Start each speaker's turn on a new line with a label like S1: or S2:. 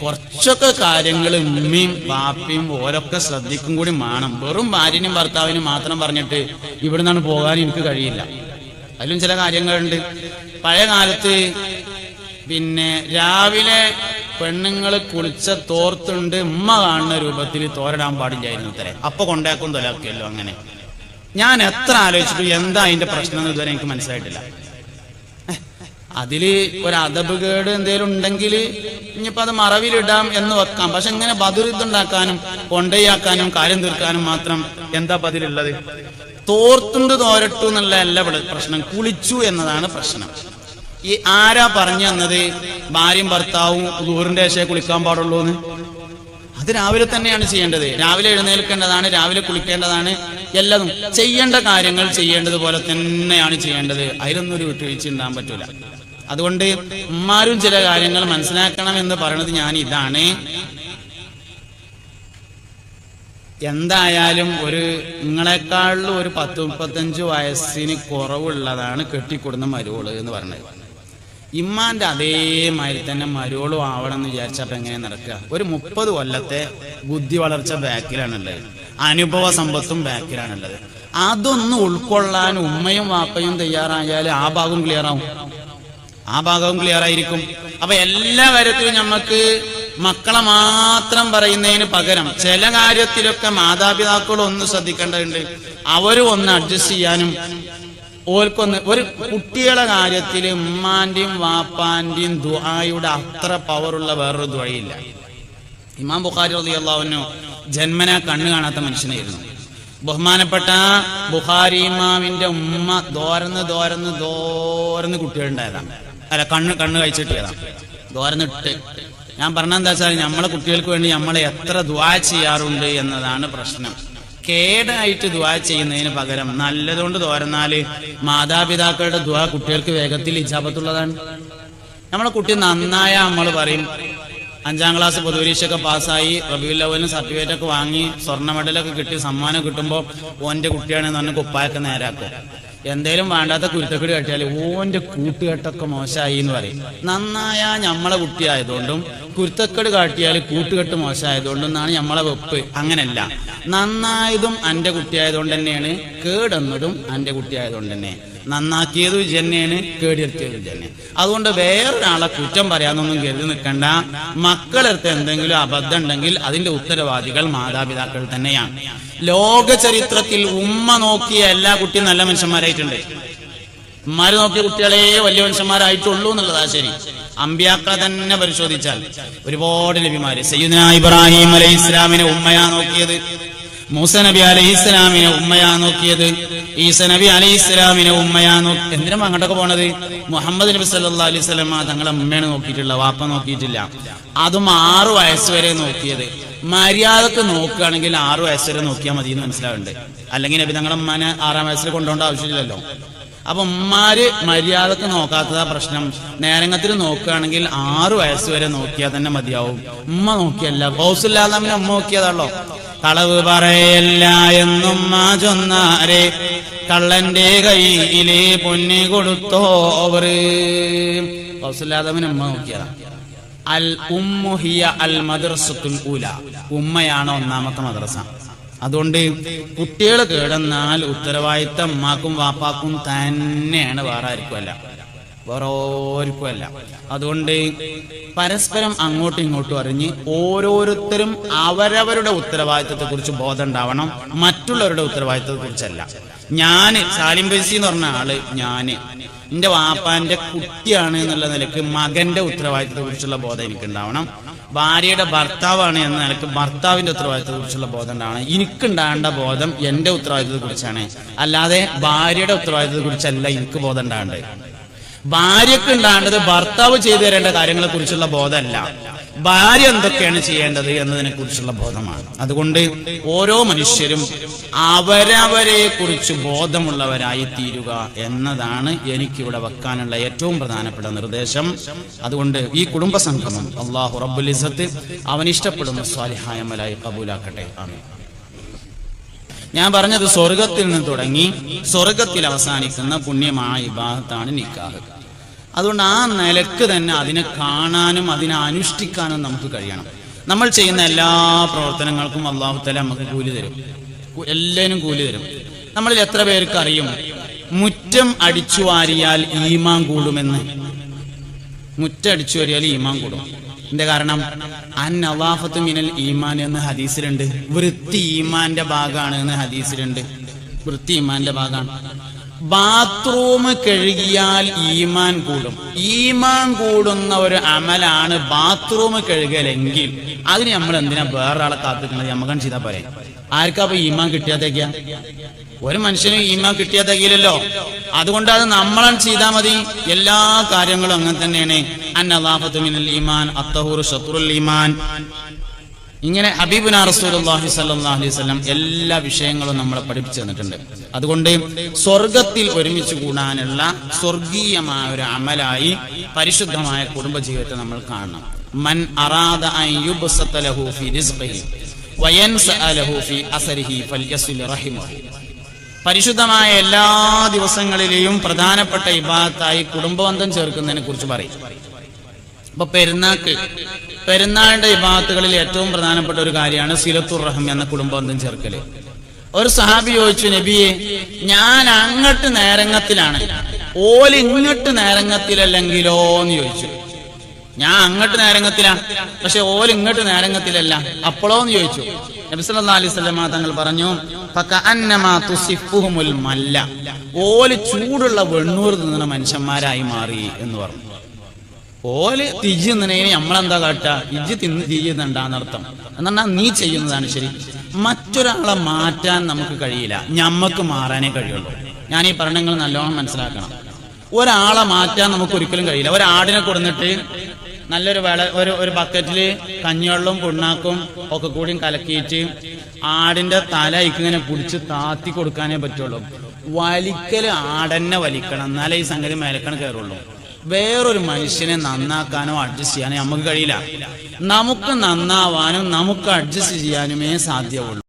S1: കുറച്ചൊക്കെ കാര്യങ്ങൾ ഉമ്മയും പാപ്പയും ഓരൊക്കെ ശ്രദ്ധിക്കും കൂടി വേണം വെറും ഭാര്യനും ഭർത്താവിനും മാത്രം പറഞ്ഞിട്ട് ഇവിടെ നിന്നാണ് പോകാൻ എനിക്ക് കഴിയില്ല. അതിലും ചില കാര്യങ്ങളുണ്ട്. പഴയ കാലത്ത് പിന്നെ രാവിലെ പെണ്ണുങ്ങൾ കുളിച്ച തോർത്തുണ്ട് ഉമ്മ കാണുന്ന രൂപത്തിൽ തോരടാൻ പാടില്ലായിരുന്നു അത്ര. അപ്പൊ കൊണ്ടാക്കും തൊലാക്കിയല്ലോ അങ്ങനെ. ഞാൻ എത്ര ആലോചിച്ചിട്ടും എന്താ അതിന്റെ പ്രശ്നം എന്ന് ഇതുവരെ എനിക്ക് മനസ്സിലായിട്ടില്ല. അതിൽ ഒരു അതബ് കേട് എന്തെങ്കിലും ഉണ്ടെങ്കിൽ ഇനിയിപ്പോ അത് മറവിലിടാം എന്ന് വെക്കാം. പക്ഷെ ഇങ്ങനെ ബദുരിതുണ്ടാക്കാനും കൊണ്ടയാക്കാനും കാര്യം തീർക്കാനും മാത്രം എന്താ അതിലുള്ളത് തോർത്തുണ്ട് തോരട്ടു എന്നുള്ള അല്ല ഇവിടെ പ്രശ്നം. കുളിച്ചു എന്നതാണ് പ്രശ്നം. ഈ ആരാ പറഞ്ഞു തന്നത്? ഭാര്യയും ഭർത്താവും ദൂറിന്റെ ശേഷം കുളിക്കാൻ പാടുള്ളൂ എന്ന്? അത് രാവിലെ തന്നെയാണ് ചെയ്യേണ്ടത്. രാവിലെ എഴുന്നേൽക്കേണ്ടതാണ് രാവിലെ കുളിക്കേണ്ടതാണ് എല്ലാം ചെയ്യേണ്ട കാര്യങ്ങൾ ചെയ്യേണ്ടതുപോലെ തന്നെയാണ് ചെയ്യേണ്ടത്. അതിലൊന്നും ഒരു വിട്ടുവീഴ്ച ഉണ്ടാകാൻ പറ്റൂല. അതുകൊണ്ട് ഉമ്മാരും ചില കാര്യങ്ങൾ മനസ്സിലാക്കണം എന്ന് പറയുന്നത് ഞാൻ ഇതാണ് എന്തായാലും ഒരു നിങ്ങളെക്കാളിലും ഒരു പത്ത് മുപ്പത്തഞ്ച് വയസ്സിന് കുറവുള്ളതാണ് കെട്ടിക്കൊടുന്ന മരുവോൾ എന്ന് പറഞ്ഞത്. ഇമ്മാന്റെ അതേമാതിരി തന്നെ മരുവോളും ആവണം എന്ന് വിചാരിച്ചപ്പോ എങ്ങനെ നടക്കുക? ഒരു മുപ്പത് കൊല്ലത്തെ ബുദ്ധി വളർച്ച ബാക്കിലാണുള്ളത്. അനുഭവ സമ്പത്തും ബാക്കിലാണുള്ളത്. അതൊന്നും ഉൾക്കൊള്ളാൻ ഉമ്മയും വാപ്പയും തയ്യാറായാൽ ആ ഭാഗം ക്ലിയർ ആവും. ആ ഭാഗവും ക്ലിയർ ആയിരിക്കും. അപ്പൊ എല്ലാ കാര്യത്തിലും നമുക്ക് മക്കളെ മാത്രം പറയുന്നതിന് പകരം ചില കാര്യത്തിലൊക്കെ മാതാപിതാക്കൾ ഒന്ന് ശ്രദ്ധിക്കേണ്ടതുണ്ട്. അവരും ഒന്ന് അഡ്ജസ്റ്റ് ചെയ്യാനും ഓർക്കൊന്ന് ഒരു കുട്ടികളെ കാര്യത്തിൽ ഉമ്മാന്റെയും വാപ്പാന്റെയും ദുആയുടെ അത്ര പവറുള്ള വേറൊരു ദുഴയില്ല ഇമാം ബുഖാരി അള്ളാഹുനു ജന്മന കണ്ണു കാണാത്ത മനുഷ്യനായിരുന്നു. ബഹുമാനപ്പെട്ട ബുഖാരി ഇമാമിന്റെ ഉമ്മ ദോരന്ന് ദോരന്ന് ദോരന്ന് കുട്ടികളുണ്ടായതാണ്. അല്ല കണ്ണ് കണ്ണ് കഴിച്ചിട്ടിയതാണ് ദോരന്നിട്ട് ഞാൻ പറഞ്ഞെന്താ വെച്ചാൽ നമ്മളെ കുട്ടികൾക്ക് വേണ്ടി നമ്മൾ എത്ര ദ്വാ ചെയ്യാറുണ്ട് എന്നതാണ് പ്രശ്നം. കേടായിട്ട് ദ്വാ ചെയ്യുന്നതിന് പകരം നല്ലതുകൊണ്ട് തോരന്നാൽ മാതാപിതാക്കളുടെ ദ്വാ കുട്ടികൾക്ക് വേഗത്തിൽ ഇജാപത്തുള്ളതാണ് നമ്മളെ കുട്ടി നന്നായ നമ്മൾ പറയും. അഞ്ചാം ക്ലാസ് പൊതുപരീക്ഷയൊക്കെ പാസ്സായി റബിയുൽ അവലിന് സർട്ടിഫിക്കറ്റ് ഒക്കെ വാങ്ങി സ്വർണ മെഡലൊക്കെ കിട്ടി സമ്മാനം കിട്ടുമ്പോൾ ഓന്റെ കുട്ടിയാണെന്ന് പറഞ്ഞ് കുപ്പായൊക്കെ നേരാക്കും. എന്തേലും വേണ്ടാത്ത കുരുത്തക്കേട് കെട്ടിയാൽ ഓന്റെ കൂട്ടുകെട്ടൊക്കെ മോശമായി എന്ന് പറയും. നന്നായ ഞമ്മളെ കുട്ടിയായതുകൊണ്ടും കുരുത്തക്കെട് കാട്ടിയാൽ കൂട്ടുകെട്ട് മോശമായതുകൊണ്ടും എന്നാണ് ഞമ്മളെ വെപ്പ്. അങ്ങനല്ല. നന്നായതും അന്റെ കുട്ടിയായതുകൊണ്ട് തന്നെയാണ് കേടെന്നതും അന്റെ കുട്ടിയായതുകൊണ്ട് തന്നെ നന്നാക്കിയത് തന്നെയാണ് കേടിയെത്തിയത് തന്നെ അതുകൊണ്ട് വേറൊരാളെ കുറ്റം പറയാനൊന്നും കരുതി നിൽക്കണ്ട. മക്കളെടുത്ത് എന്തെങ്കിലും അബദ്ധം ഉണ്ടെങ്കിൽ അതിന്റെ ഉത്തരവാദികൾ മാതാപിതാക്കൾ തന്നെയാണ്. ലോക ചരിത്രത്തിൽ ഉമ്മ നോക്കിയ എല്ലാ കുട്ടിയും നല്ല മനുഷ്യന്മാരായിട്ടുണ്ട്. ഉമ്മാര് നോക്കിയ കുട്ടികളെ വലിയ മനുഷ്യന്മാരായിട്ടുള്ളൂ എന്നുള്ളതാ ശരി. അമ്പ്യാക്കളെ തന്നെ പരിശോധിച്ചാൽ ഒരുപാട് നബിമാര്. സയ്യിദ്ന ഇബ്രാഹിം അലൈഹി ഇസ്ലാമിനെ ഉമ്മയാ നോക്കിയത്. മൂസ നബി അലൈഹി ഇസ്ലാമിനെ ഉമ്മയാ നോക്കിയത്. ഈസ നബി അലൈഹി ഇസ്ലാമിനെ ഉമ്മയാ നോക്കി എന്തിനാ അങ്ങോട്ടൊക്കെ പോണത്? മുഹമ്മദ് നബി സല്ലാ അലൈഹി സ്വലമ തങ്ങളെ ഉമ്മയാണ് നോക്കിയിട്ടുള്ള വാപ്പ നോക്കിയിട്ടില്ല. അതും ആറു വയസ്സ് വരെ നോക്കിയത്. മര്യാദയ്ക്ക് നോക്കുകയാണെങ്കിൽ ആറു വയസ്സ് വരെ നോക്കിയാൽ മതി എന്ന് മനസ്സിലാവുന്നുണ്ട്. അല്ലെങ്കിൽ നബി തങ്ങളെ ഉമ്മാനെ ആറാം വയസ്സിൽ കൊണ്ടുപോകേണ്ട ആവശ്യമില്ലല്ലോ. അപ്പൊ ഉമ്മാര് മര്യാദയ്ക്ക് നോക്കാത്തതാ പ്രശ്നം. നേരങ്ങത്തിൽ നോക്കുകയാണെങ്കിൽ ആറു വയസ്സ് വരെ നോക്കിയാൽ തന്നെ മതിയാവും. ഉമ്മ നോക്കിയല്ല. ബൗസില്ലാതെ ഉമ്മ നോക്കിയതാണല്ലോ. കളവ് പറയല്ല എന്നും ആ ചൊന്നാരെ. കള്ളന്റെ കയ്യിലെ പൊന്നി കൊടുത്തോവറ് ബൗസില്ലാതവൻ ഉമ്മ നോക്കിയതാ. അൽ ഉമ്മുഹിയ അൽ മദ്രസത്തുൽ ഉല ഉമ്മയാണ് ഒന്നാമത്തെ മദ്രസ. അതുകൊണ്ട് കുട്ടികൾ കേടന്നാൽ ഉത്തരവാദിത്തം അമ്മാക്കും വാപ്പാക്കും തന്നെയാണ് വേറെ ആർക്കുമല്ല വേറെ ഓർക്കുമല്ല അതുകൊണ്ട് പരസ്പരം അങ്ങോട്ടും ഇങ്ങോട്ടും അറിഞ്ഞ് ഓരോരുത്തരും അവരവരുടെ ഉത്തരവാദിത്തത്തെ കുറിച്ച് ബോധം ഉണ്ടാവണം. മറ്റുള്ളവരുടെ ഉത്തരവാദിത്തത്തെ കുറിച്ചല്ല ഞാൻ സാലിം ബൈസി എന്ന് പറഞ്ഞ ആൾ ഞാൻ. എന്റെ വാപ്പാന്റെ കുട്ടിയാണ് എന്നുള്ള നിലയ്ക്ക് മകന്റെ ഉത്തരവാദിത്തത്തെ കുറിച്ചുള്ള ബോധം എനിക്ക് ഉണ്ടാവണം ഭാര്യയുടെ ഭർത്താവാണ് എന്ന നിലയ്ക്ക് ഭർത്താവിന്റെ ഉത്തരവാദിത്തത്തെ കുറിച്ചുള്ള ബോധം ഉണ്ടാവണം എനിക്കുണ്ടാകേണ്ട ബോധം എന്റെ ഉത്തരവാദിത്തത്തെ കുറിച്ചാണ് അല്ലാതെ ഭാര്യയുടെ ഉത്തരവാദിത്തത്തെ കുറിച്ചല്ല എനിക്ക് ബോധം ഉണ്ടാകേണ്ടത് ഭാര്യക്ക് ഉണ്ടാകേണ്ടത് ഭർത്താവ് ചെയ്തു തരേണ്ട കാര്യങ്ങളെ കുറിച്ചുള്ള ബോധമല്ല. ഭാര്യ എന്തൊക്കെയാണ് ചെയ്യേണ്ടത് എന്നതിനെ കുറിച്ചുള്ള ബോധമാണ്. അതുകൊണ്ട് ഓരോ മനുഷ്യരും അവരവരെ കുറിച്ച് ബോധമുള്ളവരായി തീരുക എന്നതാണ് എനിക്കിവിടെ വെക്കാനുള്ള ഏറ്റവും പ്രധാനപ്പെട്ട നിർദ്ദേശം. അതുകൊണ്ട് ഈ കുടുംബ സംഗമം അള്ളാഹു റബ്ബുൽ ഇസത്ത് അവൻ ഇഷ്ടപ്പെടുന്ന സ്വാലിഹായ മലായി കബൂലാക്കട്ടെ. ആമീൻ. ഞാൻ പറഞ്ഞത് സ്വർഗത്തിൽ നിന്ന് തുടങ്ങി സ്വർഗത്തിൽ അവസാനിക്കുന്ന പുണ്യമായ വിഭാഗത്താണ് നിക്കാഹ്. അതുകൊണ്ട് ആ നിലയ്ക്ക് തന്നെ അതിനെ കാണാനും അതിനെ അനുഷ്ഠിക്കാനും നമുക്ക് കഴിയണം. നമ്മൾ ചെയ്യുന്ന എല്ലാ പ്രവർത്തനങ്ങൾക്കും അള്ളാഹുത്തല നമുക്ക് കൂലി തരും. എല്ലാവരും കൂലി തരും. നമ്മളിൽ എത്ര പേർക്ക് അറിയും? മുറ്റം അടിച്ചു വാരിയാൽ ഈമാൻ കൂടുമെന്ന്. മുറ്റം അടിച്ചു വാരിയാൽ ഈമാൻ കൂടും. എന്റെ കാരണം? അൻ നവാഫത്ത് മിനൽ ഈമാൻ എന്ന് ഹദീസിലുണ്ട്. വൃത്തി ഈമാന്റെ ഭാഗമാണ് എന്ന് ഹദീസിലുണ്ട്. വൃത്തി ഈമാന്റെ ഭാഗമാണ്. ബാത്റൂം കഴുകിയാൽ ഈമാൻ കൂടും. ഈമാൻ കൂടുന്ന ഒരു അമലാണ് ബാത്റൂം കഴുകലെങ്കിൽ. അതിന് നമ്മൾ എന്തിനാ വേറൊരാളെ കാത്തിക്കുന്നത്? നമുക്കാണ് ചെയ്താൽ പോരെ. ആർക്കാ അപ്പൊ ഈമാൻ കിട്ടിയാത്തേക്കാ? ഒരു മനുഷ്യന് ഈമാൻ കിട്ടിയാത്തേക്കില്ലല്ലോ. അതുകൊണ്ട് അത് നമ്മളാണ് ചെയ്താൽ മതി. എല്ലാ കാര്യങ്ങളും അങ്ങനെ തന്നെയാണ്. ഇങ്ങനെ എല്ലാ വിഷയങ്ങളും നമ്മളെ പഠിപ്പിച്ചു തന്നിട്ടുണ്ട്. അതുകൊണ്ട് സ്വർഗത്തിൽ ഒരുമിച്ച് കൂടാനുള്ള സ്വർഗീയമായ ഒരു അമലായി പരിശുദ്ധമായ കുടുംബജീവിതത്തെ നമ്മൾ കാണണം. മൻ അറാദ പരിശുദ്ധമായ എല്ലാ ദിവസങ്ങളിലെയും പ്രധാനപ്പെട്ട ഇബാത്തായി കുടുംബബന്ധം ചേർക്കുന്നതിനെ കുറിച്ച് പറയും. അപ്പൊ പെരുന്നാക്ക്. പെരുന്നാളിന്റെ വിഭാഗത്തുകളിൽ ഏറ്റവും പ്രധാനപ്പെട്ട ഒരു കാര്യമാണ് സിലത്തുർ റഹം എന്ന കുടുംബബന്ധം ചേർക്കൽ. ഒരു സഹാബി ചോദിച്ചു നബിയെ ഞാൻ അങ്ങട്ട് നേരങ്ങത്തിലാണ്. ഓൽ ഇങ്ങട്ട് നേരങ്ങത്തിലല്ലെങ്കിലോ എന്ന് ചോദിച്ചു. ഞാൻ അങ്ങട്ട് നേരങ്ങത്തിലാ. പക്ഷെ ഓൽ ഇങ്ങട്ട് നേരങ്ങത്തിലല്ല അപ്പോഴോ എന്ന് ചോദിച്ചു. നബി സല്ലല്ലാഹു അലൈഹി വസല്ലമ തങ്ങൾ പറഞ്ഞു മല്ല. ഓൽ ചൂടുള്ള വെണ്ണൂർ നിന്ന മനുഷ്യന്മാരായി മാറി എന്ന് പറഞ്ഞു. ഓൽ തിജി നമ്മളെന്താ കാട്ടുക ഇജ് തിന്ന് തിജി എന്നാ നീ ചെയ്യുന്നതാണ് ശരി. മറ്റൊരാളെ മാറ്റാൻ നമുക്ക് കഴിയില്ല. ഞമ്മക്ക് മാറാനേ കഴിയുള്ളൂ. ഞാൻ ഈ പഠനങ്ങൾ നല്ലോണം മനസ്സിലാക്കണം. ഒരാളെ മാറ്റാൻ നമുക്ക് ഒരിക്കലും കഴിയില്ല ഒരാടിനെ കൊടുന്നിട്ട് നല്ലൊരു വെള ഒരു ഒരു ബക്കറ്റിൽ കഞ്ഞിവെള്ളവും പുണ്ണാക്കും ഒക്കെ കൂടിയും കലക്കിയിട്ട് ആടിന്റെ തല ഇങ്ങനെ പിടിച്ച് താത്തി കൊടുക്കാനേ പറ്റുള്ളൂ. വലിക്കൽ ആടന്നെ വലിക്കണം. എന്നാലേ ഈ സംഗതി മേലക്കണ് കയറുള്ളൂ. വേറൊരു മനുഷ്യനെ നന്നാക്കാനോ അഡ്ജസ്റ്റ് ചെയ്യാനോ നമുക്ക് കഴിയില്ല. നമുക്ക് നന്നാവാനും നമുക്ക് അഡ്ജസ്റ്റ് ചെയ്യാനുമേ സാധ്യമുള്ളൂ